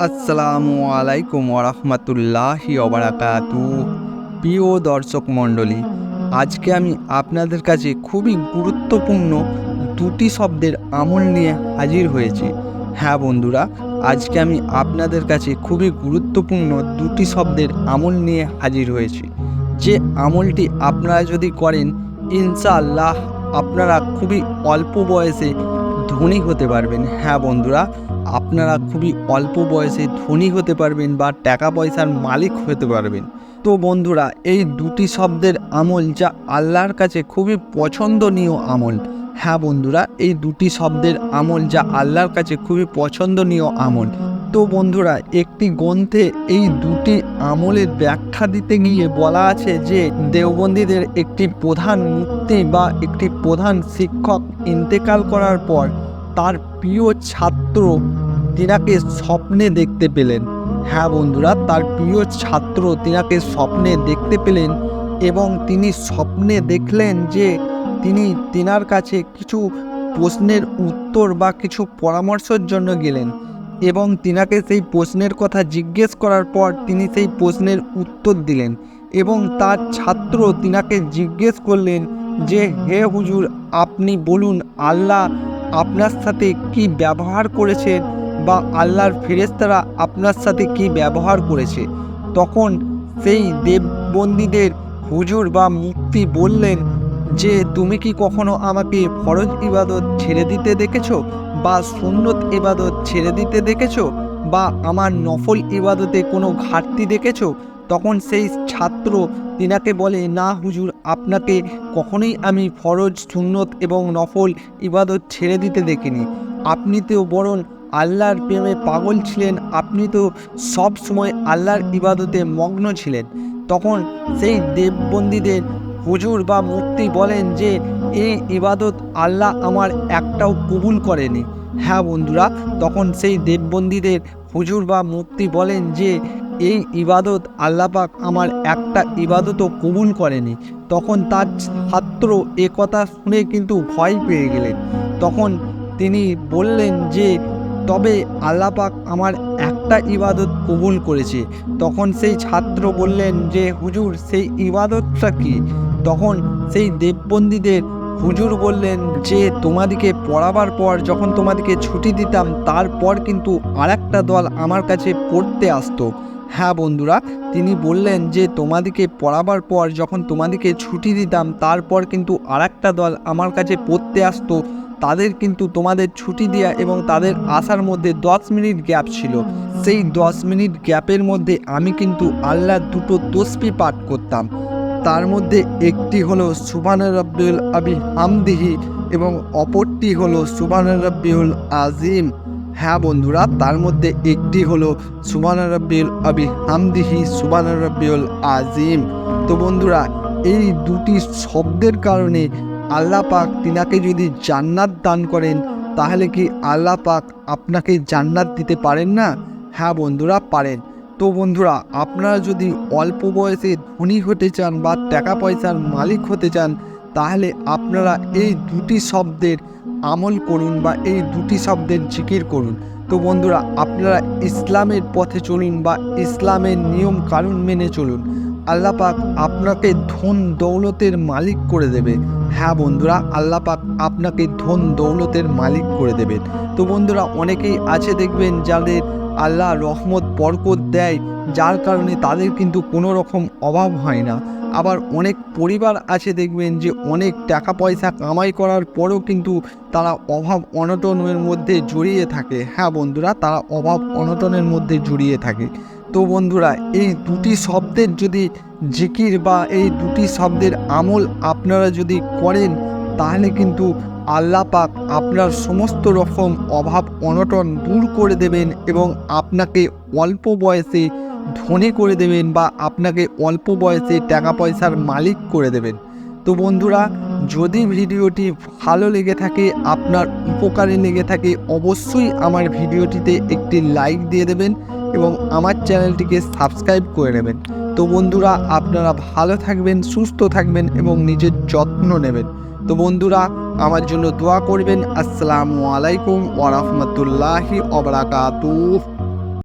আসসালামু আলাইকুম ওরহমতুল্লাহি ওবরাকাতু প্রিয় দর্শক মণ্ডলী, আজকে আমি আপনাদের কাছে খুবই গুরুত্বপূর্ণ দুটি শব্দের আমল নিয়ে হাজির হয়েছি। হ্যাঁ বন্ধুরা, আজকে আমি আপনাদের কাছে খুবই গুরুত্বপূর্ণ দুটি শব্দের আমল নিয়ে হাজির হয়েছি। যে আমলটি আপনারা যদি করেন, ইনশাআল্লাহ আপনারা খুবই অল্প বয়সে ধনী হতে পারবেন। হ্যাঁ বন্ধুরা, আপনারা খুবই অল্প বয়সে ধনী হতে পারবেন বা টাকা পয়সার মালিক হতে পারবেন। তো বন্ধুরা, এই দুটি শব্দের আমল যা আল্লাহর কাছে খুবই পছন্দনীয় আমল। হ্যাঁ বন্ধুরা, এই দুটি শব্দের আমল যা আল্লাহর কাছে খুবই পছন্দনীয় আমল। তো বন্ধুরা, একটি গ্রন্থে এই দুটি আমলের ব্যাখ্যা দিতে গিয়ে বলা আছে যে দেওবন্দীদের একটি প্রধান মুক্তি বা একটি প্রধান শিক্ষক ইন্তেকাল করার পর তার প্রিয় ছাত্র তিনাকে স্বপ্নে দেখতে পেলেন। হ্যাঁ বন্ধুরা, তার প্রিয় ছাত্র তিনাকে স্বপ্নে দেখতে পেলেন এবং তিনি স্বপ্নে দেখলেন যে তিনি তিনার কাছে কিছু প্রশ্নের উত্তর বা কিছু পরামর্শের জন্য গেলেন এবং তিনাকে সেই প্রশ্নের কথা জিজ্ঞেস করার পর তিনি সেই প্রশ্নের উত্তর দিলেন এবং তার ছাত্র তিনাকে জিজ্ঞেস করলেন যে, হে হুজুর, আপনি বলুন, আল্লাহ আপনার সাথে কি ব্যবহার করেছে বা আল্লাহর ফেরেস্তারা আপনার সাথে কি ব্যবহার করেছে? তখন সেই দেববন্দীদের হুজুর বা মুক্তি বললেন, যে তুমি কি কখনো আমাকে ফরজ ইবাদত ছেড়ে দিতে দেখেছ বা সুন্নত ইবাদত ছেড়ে দিতে দেখেছ বা আমার নফল ইবাদতে কোনো ঘাটতি দেখেছ? তখন সেই ছাত্র তিনাকে বলে, না, হুজুর, আপনাকে কখনোই আমি ফরজ, সুন্নত এবং নফল ইবাদত ছেড়ে দিতে দেখিনি। আপনি তো বরং আল্লাহর প্রেমে পাগল ছিলেন, আপনি তো সব সময় আল্লাহর ইবাদতে মগ্ন ছিলেন। তখন সেই দেববন্দীদের হুজুর বা মুক্তি বলেন যে এই ইবাদত আল্লাহ আমার একটাও কবুল করেনি। হ্যাঁ বন্ধুরা, তখন সেই দেববন্দীদের হুজুর বা মুক্তি বলেন যে এই ইবাদত আল্লাপাক আমার একটা ইবাদতও কবুল করেনি। তখন তার ছাত্র এ কথা শুনে কিন্তু ভয় পেয়ে গেলেন। তখন তিনি বললেন যে, তবে আল্লাপাক আমার একটা ইবাদত কবুল করেছে। তখন সেই ছাত্র বললেন যে, হুজুর, সেই ইবাদতটা কি? তখন সেই দেববন্দীদের হুজুর বললেন যে, তোমাদিকে পড়াবার পর যখন তোমাদিকে ছুটি দিতাম, তারপর কিন্তু আরেকটা দল আমার কাছে পড়তে আসতো। হ্যাঁ বন্ধুরা, তিনি বললেন যে তোমাদিকে পড়াবার পর যখন তোমাদিকে ছুটি দিতাম, তারপর কিন্তু আরেকটা দল আমার কাছে পড়তে আসতো। তাদের কিন্তু তোমাদের ছুটি দেওয়া এবং তাদের আসার মধ্যে দশ মিনিট গ্যাপ ছিল। সেই দশ মিনিট গ্যাপের মধ্যে আমি কিন্তু আল্লাহর দুটো তসবি পাঠ করতাম। তার মধ্যে একটি হলো সুবান রব্বিউল আবি হামদিহি এবং অপরটি হলো সুবান রব্বিউল আজিম হ্যাঁ বন্ধুরা, তার মধ্যে একটি হলো সুবান রব্বিউল আবি হামদিহি সুবান রব্বিউল আজিম তো বন্ধুরা, এই দুটি শব্দের কারণে আল্লাহ পাক তিনাকে যদি জান্নাত দান করেন, তাহলে কি আল্লাহ পাক আপনাকে জান্নাত দিতে পারেন না? হ্যাঁ বন্ধুরা, পারেন। তো বন্ধুরা, আপনারা যদি অল্প বয়সে ধনী হতে চান বা টাকা পয়সার মালিক হতে চান, তাহলে আপনারা এই দুটি শব্দের আমল করুন বা এই দুটি শব্দের জিকির করুন। তো বন্ধুরা, আপনারা ইসলামের পথে চলুন বা ইসলামের নিয়ম কানুন মেনে চলুন। আল্লাহ পাক আপনাকে ধন দৌলতের মালিক করে দেবে। হ্যাঁ বন্ধুরা, আল্লাহ পাক আপনাকে ধন দৌলতের মালিক করে দেবেন তো বন্ধুরা, অনেকেই আছে দেখবেন যাদের আল্লাহ রহমত, বরকত দেয়, যার কারণে তাদের কিন্তু কোনো রকম অভাব হয় না। আবার অনেক পরিবার আছে দেখবেন যে অনেক টাকা পয়সা কামাই করার পরেও কিন্তু তারা অভাব অনটনের মধ্যে জড়িয়ে থাকে। হ্যাঁ বন্ধুরা, তারা অভাব অনটনের মধ্যে জড়িয়ে থাকে। তো বন্ধুরা, এই দুটি শব্দের যদি জিকির বা এই দুটি শব্দের আমল আপনারা যদি করেন, তাহলে কিন্তু আল্লাহ পাক আপনার সমস্ত রকম অভাব অনটন দূর করে দেবেন এবং আপনাকে অল্প বয়সে ধনী করে দেবেন বা আপনাকে অল্প বয়সে টাকা পয়সার মালিক করে দেবেন। তো বন্ধুরা, যদি ভিডিওটি ভালো লেগে থাকে, আপনার উপকারে লেগে থাকে, অবশ্যই আমার ভিডিওটিতে একটি লাইক দিয়ে দেবেন এবং আমার চ্যানেলটিকে সাবস্ক্রাইব করে নেবেন। তো বন্ধুরা, আপনারা ভালো থাকবেন, সুস্থ থাকবেন এবং নিজের যত্ন নেবেন। তো বন্ধুরা, আমার জন্য দোয়া করবেন। আসসালামু আলাইকুম ওরহমতুল্লাহি ওবরাকাতুহ